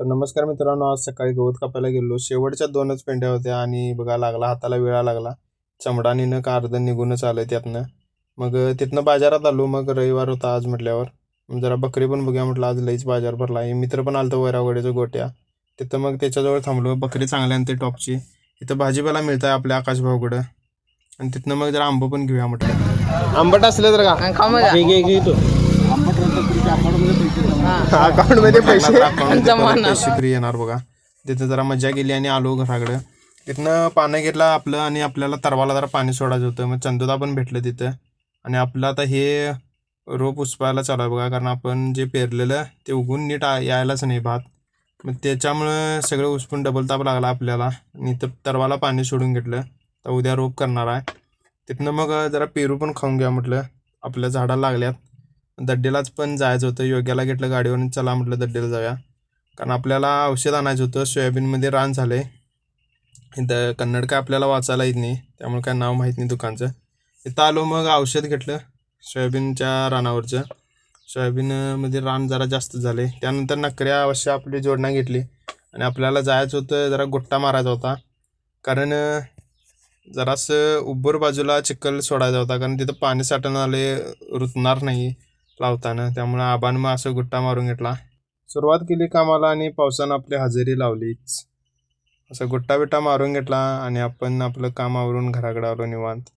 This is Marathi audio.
तर नमस्कार मित्रांनो आज सकाळी गवत कापायला गेलो. शेवटच्या दोनच पेंड्या होत्या आणि बघा लागला हाताला वेळा लागला. चमडा निनं का अर्ध निघूनच आलं त्यातनं. मग तिथनं बाजारात आलो मग रविवार होता आज म्हटल्यावर. जरा बकरी पण बघूया म्हटलं आज लईच बाजार भरला. आहे मित्र पण आलतं वैरावड्याचं गोट्या. तिथं मग त्याच्याजवळ थांबलो बकरी चांगल्या आणि ते टॉपची. इथं भाजीपाला मिळत आहे आपल्या आकाश भाऊकडं. आणि तिथनं मग जरा आंबं पण घेऊया म्हटलं. आंबट असले तर का? खाऊ मग अकाउंटमध्ये पैसे जमा येणार बघा. तिथं जरा मजा केली आणि आलो घराकडं. तिथनं पानं घेतलं आपलं आणि आपल्याला तरवाला जरा पाणी सोडायचं होतं. मग चंदुदा पण भेटलं तिथं. आणि आपलं आता हे रोप उचपायला चालू आहे बघा कारण आपण जे पेरलेलं ते उगून नीट यायलाच नाही भात. मग त्याच्यामुळं सगळं उचपून डबल ताप लागला आपल्याला. आणि इथं तरवाला पाणी सोडून घेतलं. तर उद्या रोप करणार आहे. तिथनं मग जरा पेरू पण खाऊन घ्या म्हटलं. आपल्या झाडाला लागल्यात. दड्डेलाच पण जायचं होतं. योग्याला घेतलं गाडीवरून चला म्हटलं दड्डेला जाऊया. कारण आपल्याला औषध आणायचं होतं. सोयाबीनमध्ये रान झालं. आहे इथं कन्नड काय आपल्याला वाचायला येत नाही. त्यामुळे काय नाव माहीत नाही दुकानचं. इथं आलो मग औषध घेतलं. सोयाबीनच्या रानावरचं. सोयाबीनमध्ये रान जरा जास्त झाले. त्यानंतर नकऱ्या अवश्य आपली जोडणा घेतली. आणि आपल्याला जायचं होतं जरा गोट्टा मारायचा होता. कारण जरासं उब्बर बाजूला चिखल सोडायचा होता. कारण तिथं पाणी साठवून आले रुतणार नाही. लावताना. त्यामुळे आबान मग असं गुट्टा मारून घेतला. सुरुवात केली कामाला आणि पावसानं आपली हजेरी लावलीच. असं गुट्टा बिट्टा मारून घेतला आणि आपण आपलं काम आवरून घराकडे आलो निवांत.